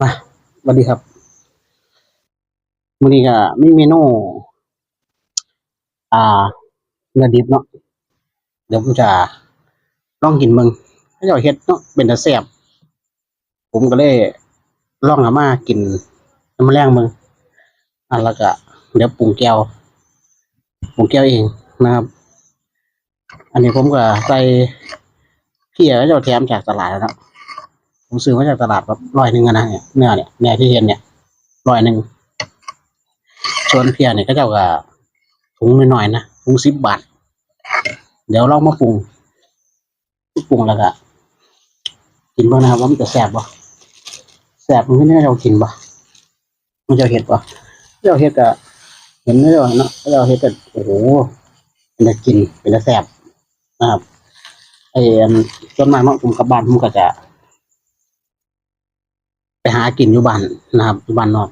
มาสวัสดีครับมื้อนี้ก็มีเมนู อ่าเนื้อดิบเนาะเดี๋ยวผมจะลองกินมึงถ้าเจ้าเฮ็ดเนาะเป็นตาแซ่บผมก็เลยลองเอามากินน้ำแรงมึงอะแล้วก็เดี๋ยวปรุงแก้วปรุงแก้วเองนะครับ อันนี้ผมก็ใส่เพียเจ้าแถมจากตลาดแล้วนะ ผมซื้อมาจากตลาดแบบร้อยหนึ่งอะนะเนี่ยเนื้อเนี่ยเนื้อที่เห็นเนี่ยร้อยหนึ่งส่วนเพียเนี่ยก็เจ้าก็ถุงน้อยๆนะถุงสิบบาท เดี๋ยวลองมาปรุงปรุงแล้วก็กินบ้างนะครับว่ามันจะแซ่บบ่แซ่บมันไม่ได้เรากินบ่มันจะเห็ดบ่เจ้าเห็ดก็เห็นไหมเจ้าเนาะเจ้าเห็ดก็โอ้โหเป็นจะกินเป็นจะแซ่บนะครับไอ้อันส่วนมากเนาะผมกลับบ้านผมก็จะ ไปหากินอยู่บ้านนะครับอยู่บ้านนอก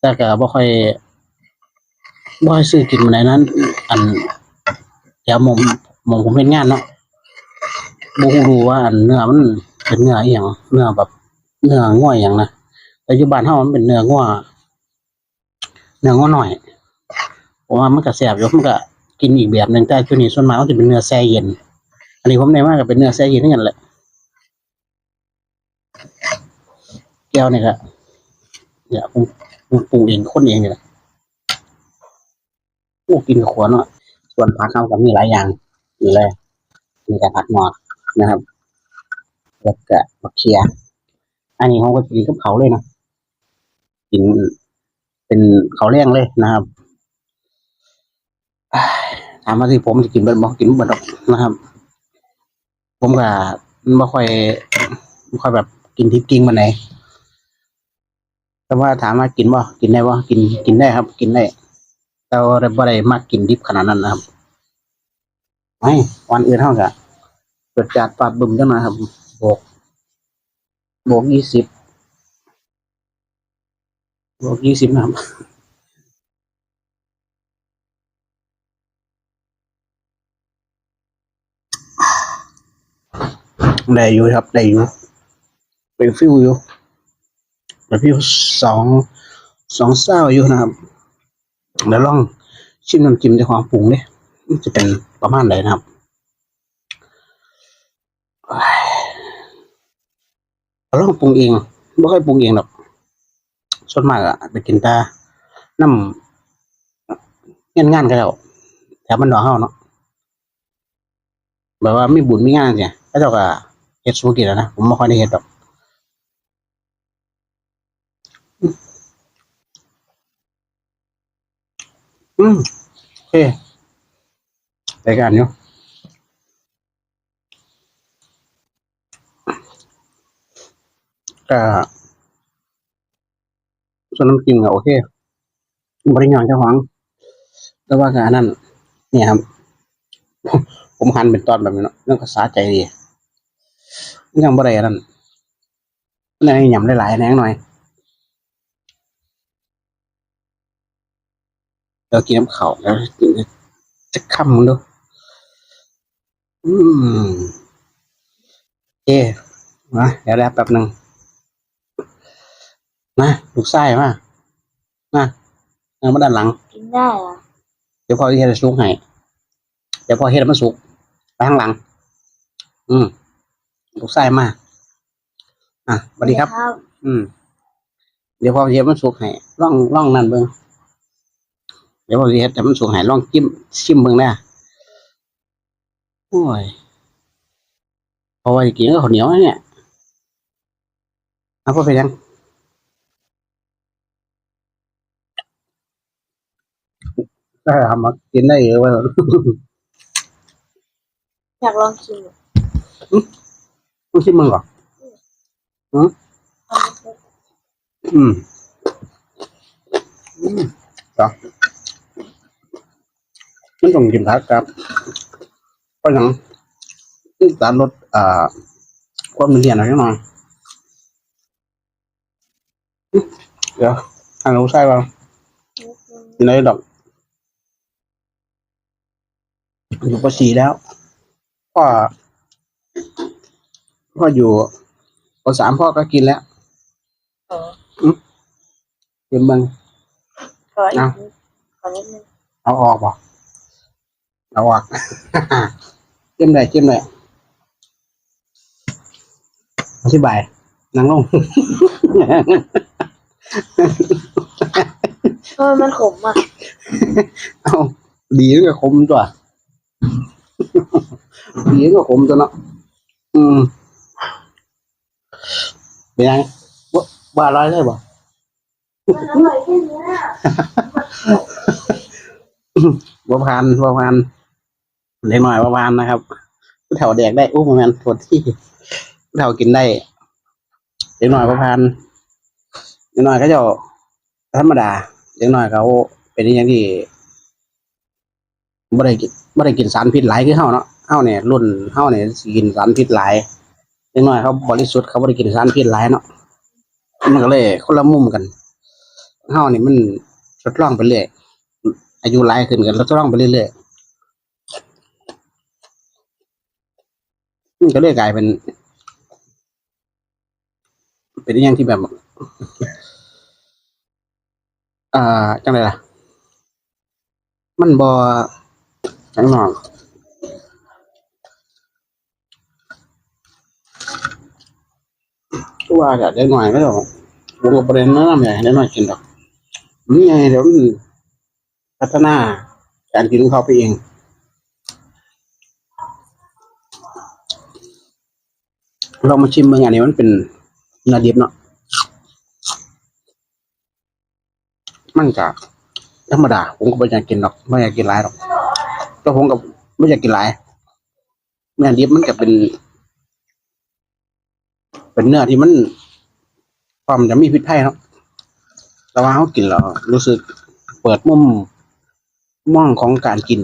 แต่ก็บ่ค่อยบ่ค่อยซื้อกินมาไหนนั้น อันแถวหมองหมองผมเฮ็ดงานเนาะบ่รู้ว่าอันเนื้อมันเป็นเนื้ออีหยังเนื้อแบบ เนื้อง่อยอย่างนะแต่อยู่บ้านเฮามันเป็นเนื้องัวเนื้องัวหน่อยผมว่ามันก็แซ่บอยู่มันก็กินอีกแบบหนึ่งแต่ช่วงนี้ส่วนมากมันจะเป็นเนื้อแช่เย็น อันนี้ผมได้มาก็เป็นเนื้อแช่เย็นนั้นแหละ ก้วนี่ก็เนี่ยผมผมปรุงเองคนเองนี่แหละโอ้กินกับขวเนาะส่วนผักเขาก็มีหลายอย่างอยู่เลยมีแต่ผักหมอกนะครับแล้วก็มะเขียอันนี้เขาก็กินกับเขาเลยนะกินเป็นเขาเลี้ยงเลยนะครับถามว่าที่ผมจะกินเบิดบอกกินเบิดดอกนะครับ ผมก็ไม่ค่อยไม่ค่อยแบบกินทิพกิ้งมาไหน แต่ว่าถามว่ากินบ่กินได้บ่กินกินได้ครับ กินได้แต่ว่าบ่ได้มากกินดิบขนาดนั้นนะครับไอ้วันอื่นเท่ากับเกิดจากปลาบึมจังนะครับบวกบวกยี่สิบบวกยี่สิบนะครับได้อยู่ครับได้อยู่เป็นฟิวอยู่ เป็นฟิวสองสองเศร้าอยู่นะครับเดี๋ยวลองชิมน้ำจิ้มในความปรุงเนี่ยจะเป็นประมาณไหนนะครับเราลองปรุงเองไม่ค่อยปรุงเองหรอกส่วนมากอะไปกินต่น้ำงานงานๆกันแล้วแถวมันดอกเฮาเนาะแบบว่าไม่บุญไม่งานเนี่ยก็เจ้าก็เฮ็ดสูกินแล้วนะผมไม่ค่อยได้เฮ็ดหรอก อืมโอเครายการอยู่ก็ส่วนน้ำจิ้มก็โอเค บริยางเจ้าของแต่ว่าการนั้นเนี่ยครับ ผมหันเป็นตอนแบบนี้เนาะนั่นก็สาใจดียังบ่ได้อันนั้นอันนี้ยำหลายๆแหนงหน่อย เดี๋ยวกินน้ำเขาวแล้วจะค่ำมึงดูอืมโอเคมาเดี๋ยวแลบแป๊บหนึ่งมาลูกไส้มามาเอามาด้านหลัง กินได้เหรอเดี๋ยวพอเฮ็ดให้สุกให้เดี๋ยวพอเฮ็ดให้มันสุกไปข้างหลัง อืมลูกไส้มาอะสวัสดีครับ อืม เดี๋ยวพอเฮ็ดมันสุกให้ล่องล่องนั่นเบิ่งเดี๋ยวพอเฮ็ดให้มันสุกให้ล่องจิ้มชิมเบิ่งนะโอ้ยเพราะว่าจะกินกับข้าวเหนียวนะเนี่ยเอาพอไปยังได้ทำมากินได้เยอะเว้ยอยากลองชิมอะมึงชิมมึงเหรออืมอืมจ้ะ มันต้องกินผักครับเพราะหยังสารลดอ่าความเป็นเรียนหน่อยหน่อยอื้อเดี๋ยวทานเราใช่ป่ะกินได้ดอกอยู่ปสีแล้วก็ก็อยู่พอสามพ่อก็กินแล้วอ๋อเดี๋ยวมึงขออีกเอานิดขอนิดนึงเอาออกบ่ เอาออกจิ้มเลยจิ้มเลยอธิบายนั่งลงทำไมมันขมอะ เอาดีแล้วก็คมตัว ดีแล้วก็คมตัวเนาะ อืมเป็นยังว่าว่าร้อยเลยบ่มันอร่อยแค่เนี้ยบ่พานบ่พาน เล็กหน่อยบ่พานนะครับผู้เฒ่าแดกได้อู้ประมาณทนที่ผู้เฒ่ากินได้เล็กหน่อยบ่พานเล็กหน่อยก็จะธรรมดาเล็กหน่อยเขาเป็นอย่างที่บ่ได้กินบ่ได้กินสารพิษหลายคือเฮาเนาะเฮาเนี่ยรุ่นเฮาเนี่ยสกินสารพิษหลายเล็กน้อยเขาบริสุทธิ์เขาบ่ได้กินสารพิษหลายเนาะมันก็เลยคนละมุมกันเฮานี่มันทดลองไปเรื่อยอายุหลายขึ้นกันทดลองไปเรื่อยๆ มันก็เลยกลายเป็น เป็นอย่างที่แบบ อ่า จังไดล่ะ มันบ่จังหนองตัวาจะได้หน่อยก็ได้วงกับประเด็นนั้นใหญ่ได้หน่อยกินดอกนี่ไงเดี๋ยวมันพัฒนาการกินของเขาไปเอง เรามาชิมเมืองอันนี้มันเป็นเนื้อดิบเนาะมันก็ธรรมดา ผมก็ไม่อยากกินหรอกไม่อยากกินหลายหรอกแต่ผมก็ไม่อยากกินหลายเนื้อดิบมันก็เป็น เป็นเนื้อที่มันความจะมีพิษภัยเนาะแต่ว่าเขากินแล้วรู้สึกเปิดมุมมองของการกิน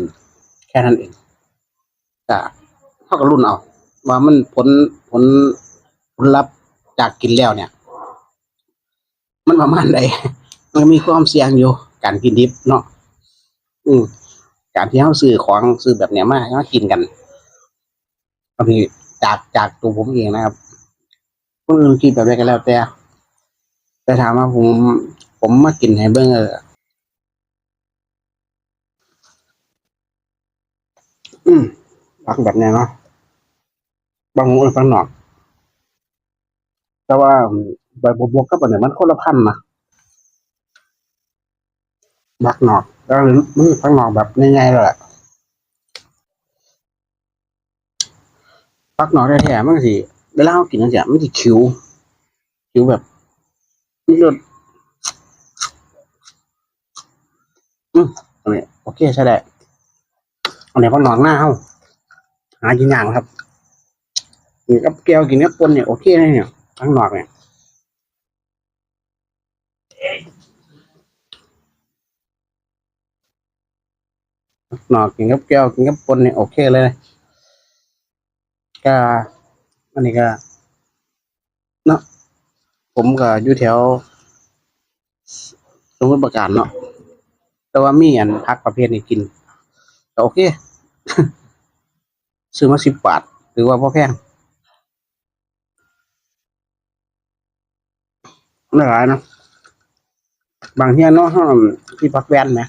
แค่นั้นเองก็เขาก็รุ่นเอา ว่ามันผลผลผลลัพธ์จากกินแล้วเนี่ย มันประมาณใดมันมีความเสี่ยงอยู่ การกินดิบเนาะอืมการที่เขาซื้อของซื้อแบบเนี้ยมาเขากินกันบางทีจากจากตัวผมเองนะครับคนอื่นกินแบบใดก็แล้วแต่แต่ถามว่าผม ผมมากินให้เบิ่งเอออืมบางแบบเนี้ยเนาะ บางคนบางหนอก แต่ว่าใบบวบกกับอันเนี้ยมันคนละพันนะบักหนอกแล้วมันพักหนอกแบบง่ายๆแล้วแหละปักหนอกแท้ๆมันสิเวลาเรากินจังซี่มันสิคิวคิวแบบมีรสอืมอันนี้โอเคใช่ได้อันนี้พักหนอกหน้าเฮาหากินยากครับ กินกับแก้วกินกับปนเนี่ยโอเคเลยเนี่ยพักหนอกเนี่ยหนอกกินกับแก้วกินกับปนเนี่ยโอเคเลยก็อันนี้ก็เนาะผมก็อยู่แถวสมุทรปราการเนาะแต่ว่ามีอันพักประเภทนี้กินก็โอเค ซื้อมาสิบบาทถือว่าพอแพงไม่ หลายเนาะบางที่เนาะที่พักแวนไหม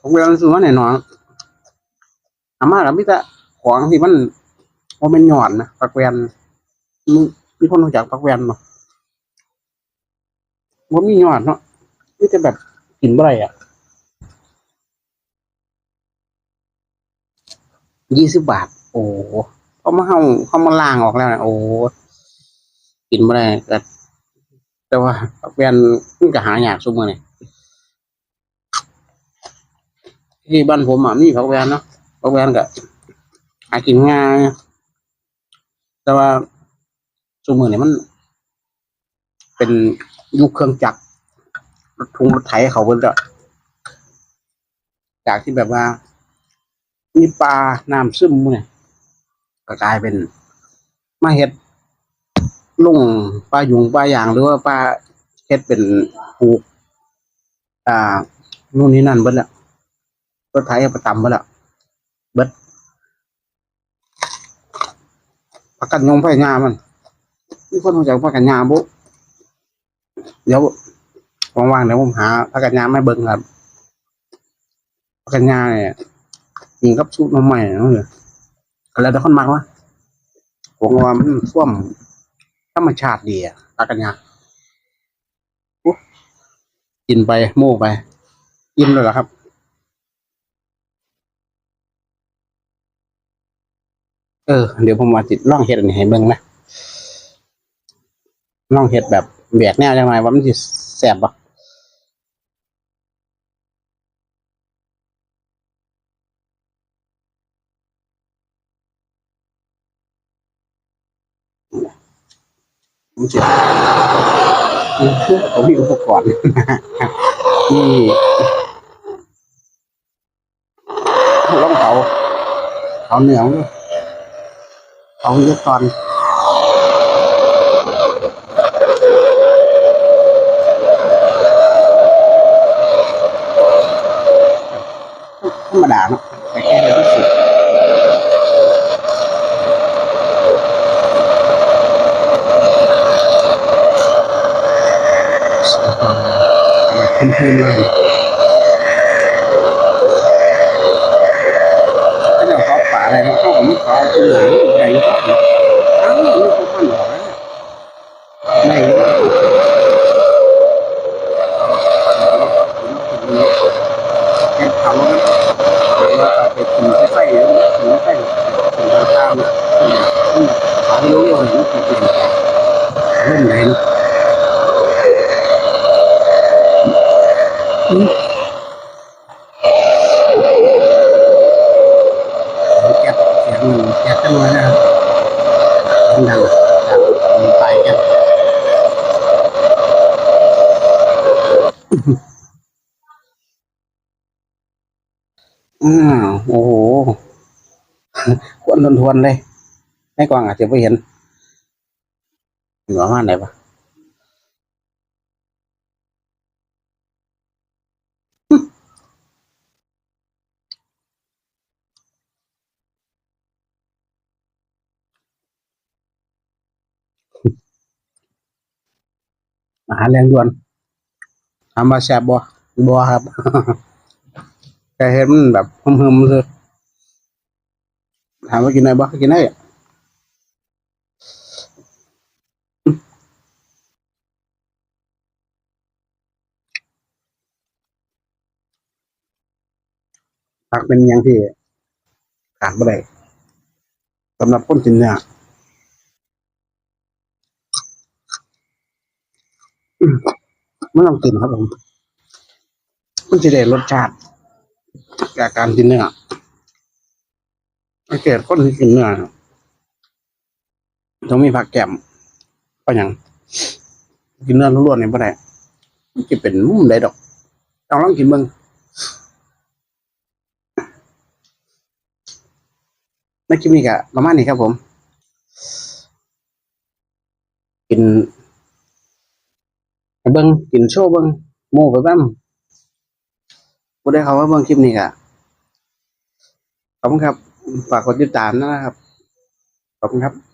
ผมก็รู้สึกว่าแน่นอนอาม่ากับมิตรของที่มันพอเป็นหย่อนนะปักแวนมีมีคนรู้จักปักแวนเนาะว่ามีหย่อนเนาะนี่จะแบบกินบ่ไรอะยี่สิบบาท โอ้เขามาเข้าเขามาล่างออกแล้วนะโอ้ กินบ่ไรแต่แต่ว่าปักแวนมันก็หายากซุมือนี่ที่บ้านผมอะมีผักแวนเนาะผักแวนก็หากินง่าย แต่ว่าสมือเนี่ยมัน เป็นยุคเครื่องจักรรถทุงรถไถเขาเพิ่นจะจากที่แบบว่า มีปลาน้ำซึมเนี่ยก็กลายเป็นมาเฮ็ด ลุงปลายุงปลาอย่างหรือว่าปลาเฮ็ดเป็นปลูก อ่านู่นนี่นั่นเบิดล้วรถไถเอาไปตำมาแล้วเบิดประกันยงไฟงามันมีคนรู้จักประกันยาบุเดี๋ยวว่างๆเดี๋ยวผมหาประกันยาไม่เบิ่งครับประกันยาเนี่ยยิงกับชุดน้ำใหม่เนาะแล้วแต่คนมักวะผมว่ามันท่วม ธรรมชาติดีอะประกันยากินไปโม่ไปอิ่มเลยเหรอครับเออเดี๋ยวผมมาติดล่องเห็ดอันนี้ให้เบิ่งนะล่องเห็ดแบบแบกแนวยังไงว่ามันจะแสบปะ ผมเสียผมมีอุปกรณ์นี่ล่องเขาเขาเหนืองด้วยเอาเยอะตอนธรรมดาเนาะแต่แค่เลยที่สุด พื้นๆเลยถ้าเราเขาป่าอะไรเขาเข้ากับมุกเขาเป็นหนังใหญ่ก็อ้าวนี่เขาพันหรอไม่แค่ทำแล้วว่าไปกินไส้กินไส้กินตามเขาไม่รู้ว่ามันเป็นเรื่องไหนนะแก๊สเสียงมันแก๊สจังเลยนะครับดังๆไปแก๊ส อ้าวโอ้โหควนทวนๆเลยให้กวางอาจจะไม่เห็นหัวมาไหนปะอาหารแรงด่วนทำมาแซ่บบ่บ่ครับ แต่เห็นมันแบบหึมๆเลยถามว่ากินได้บ่กินได้ผักเป็นอย่างที่ขาดไม่ได้สำหรับคนกินเนี่ยอืมไม่ต้องกินครับผมมันจะได้รสชาติ จากการกินเนื้อถ้าเกิดคนที่กินเนื้อต้องมีผักแก้มก็ย่างกินเนื้อล้วนๆนี่ไม่ได้มันจะเป็นมุมใดดอกต้องลองกินเบิ่งในคลิปนี้ก็ประมาณนี้ครับผม กินเบิ่งกินโชว์เบิ่งโม่ไปบ้าง บ่ได้เขาว่าเบิ่งคลิปนี้ครับขอบคุณครับ ฝากกดติดตามนะครับ ขอบคุณครับ